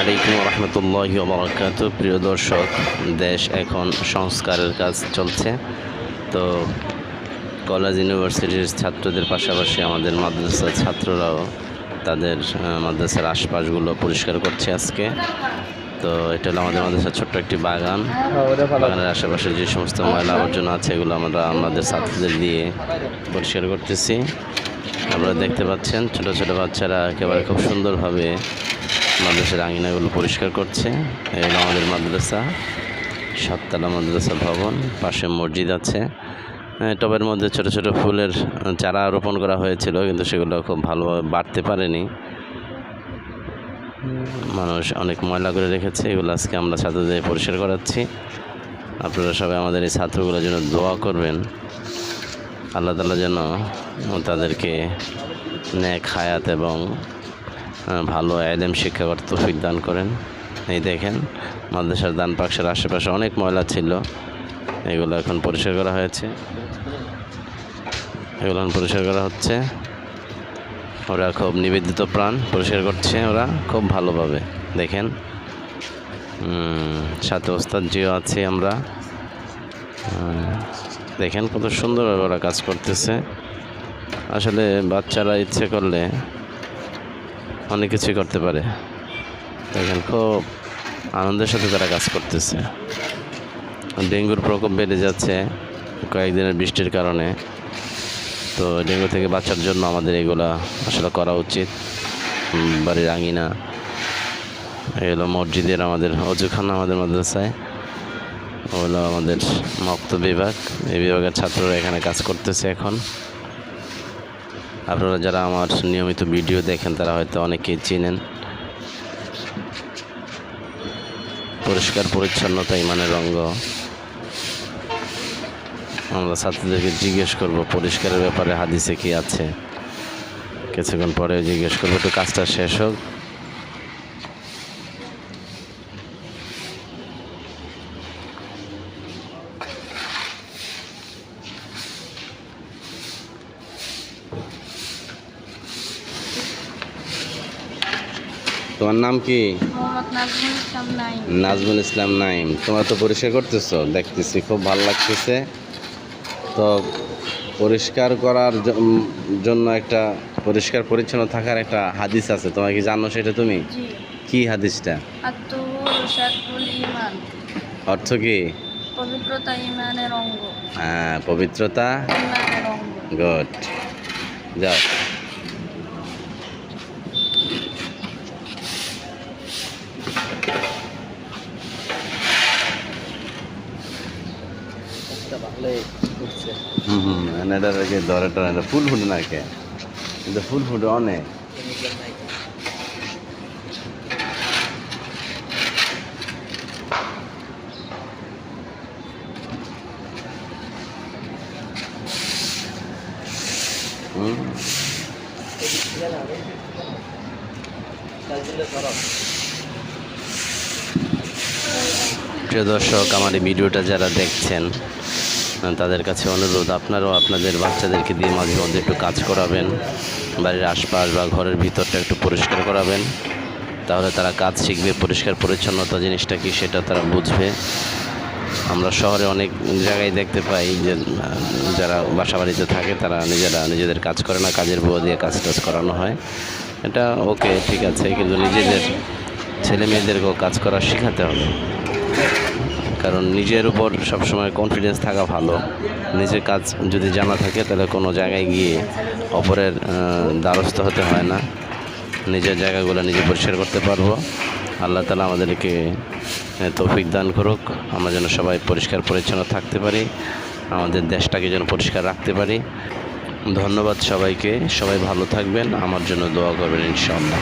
আলাইকুম রহমতুল্লাহ বরকাত প্রিয় দর্শক, দেশ এখন সংস্কারের কাজ চলছে। তো কলেজ ইউনিভার্সিটির ছাত্রদের পাশাপাশি আমাদের মাদ্রাসার ছাত্ররাও তাদের মাদ্রাসার আশপাশগুলো পরিষ্কার করছে আজকে। তো এটা হলো আমাদের মাদ্রাসার ছোট্ট একটি বাগান। বাগানের আশেপাশে যে সমস্ত ময়লা আবর্জনা আছে, এগুলো আমরা আমাদের ছাত্রদের দিয়ে পরিষ্কার করতেছি। আপনারা দেখতে পাচ্ছেন, ছোট ছোট বাচ্চারা একেবারে খুব সুন্দরভাবে মাদ্রাসার আঙিনাগুলো পরিষ্কার করছে। এগুলো আমাদের মাদ্রাসা, সাততলা মাদ্রাসা ভবন, পাশে মসজিদ আছে। টবের মধ্যে ছোট ছোট ফুলের চারা রোপণ করা হয়েছিল, কিন্তু সেগুলো খুব ভালোভাবে বাড়তে পারেনি। মানুষ অনেক ময়লা করে রেখেছে, এগুলো আজকে আমরা ছাত্রদের পরিষ্কার করাচ্ছি। আপনারা সবাই আমাদের এই ছাত্রগুলোর জন্য দোয়া করবেন। আল্লাহ তালা যেন তাদেরকে ন্যাক হায়াত এবং ভালো এলেম শিক্ষা করতে তৌফিক দান করেন। এই দেখেন, মাদ্রাসার দান পাকসার আশেপাশে অনেক ময়লা ছিল। এগুলো এখন পরিষ্কার করা হয়েছে। এগুলো এখন পরিষ্কার করা হচ্ছে। ওরা খুব নিবেদিত প্রাণ পরিষ্কার করছে ওরা খুব ভালোভাবে। দেখেন সাথে ওস্তাদ জিও আছে আমরা। দেখেন কত সুন্দরভাবে ওরা কাজ করতেছে। আসলে বাচ্চারা ইচ্ছে করলে অনেক কিছুই করতে পারে। দেখেন, খুব আনন্দের সাথে তারা কাজ করতেছে। ডেঙ্গুর প্রকোপ বেড়ে যাচ্ছে কয়েকদিনের বৃষ্টির কারণে। তো ডেঙ্গু থেকে বাঁচার জন্য আমাদের এগুলা আসলে করা উচিত। বাড়ির আঙিনা, এগুলো মসজিদের আমাদের, অজুখানা আমাদের মাদ্রাসায়। ওগুলো আমাদের মক্ত বিভাগ, এই বিভাগের ছাত্ররা এখানে কাজ করতেছে এখন। আপনারা যারা আমার নিয়মিত ভিডিও দেখেন, তারা হয়তো অনেকেই চিনেন। পরিষ্কার, পরিচ্ছন্নতা, ইমানের অঙ্গ। আমরা ছাত্রদেরকে জিজ্ঞেস করব, পরিষ্কারের ব্যাপারে হাদিসে কি আছে? কিছুক্ষণ পরে জিজ্ঞেস করব, একটু কাজটা শেষ হোক। তোমার নাম কি? নাজমুল ইসলাম নাইম তোমরা তো পরিষ্কার করতেছো দেখতেছি খুব ভালো লাগতেছে। তো পরিষ্কার করার জন্য একটা পরিষ্কার পরিচ্ছন্ন থাকার একটা হাদিস আছে। তোমার কি জানো সেটা তুমি? কি হাদিসটা? অর্থ কি? পবিত্রতা ইমানের অঙ্গ। হ্যাঁ পবিত্রতা ইমানের এটা ফুল কিন্তু ফুল অনেক। প্রিয় দর্শক আমার এই ভিডিওটা যারা দেখছেন তাদের কাছে অনুরোধ, আপনারাও আপনাদের বাচ্চাদেরকে দিয়ে মাঝে মধ্যে একটু কাজ করাবেন, বাড়ির আশপাশ বা ঘরের ভিতরটা একটু পরিষ্কার করাবেন, তাহলে তারা কাজ শিখবে, পরিষ্কার পরিচ্ছন্নতা জিনিসটা কি সেটা তারা বুঝবে। আমরা শহরে অনেক জায়গায় দেখতে পাই যে, যারা বাসা বাড়িতে থাকে তারা নিজেরা নিজেদের কাজ করে না, কাজের বউ দিয়ে কাজ টাজ করানো হয়। এটা ওকে ঠিক আছে, কিন্তু নিজেদের ছেলে মেয়েদেরকেও কাজ করা শেখাতে হবে। কারণ নিজের উপর সবসময় কনফিডেন্স থাকা ভালো। নিজের কাজ যদি জানা থাকে, তাহলে কোনো জায়গায় গিয়ে অপরের দ্বারস্থ হতে হয় না। নিজের জায়গাগুলো নিজে পরিষ্কার করতে পারব। আল্লাহ তালা আমাদেরকে তৌফিক দান করুক। আমরা যেন সবাই পরিষ্কার পরিচ্ছন্ন থাকতে পারি। আমাদের দেশটাকে যেন পরিষ্কার রাখতে পারি। ধন্যবাদ সবাইকে। সবাই ভালো থাকবেন। আমার জন্য দোয়া করবেন ইনশাআল্লাহ।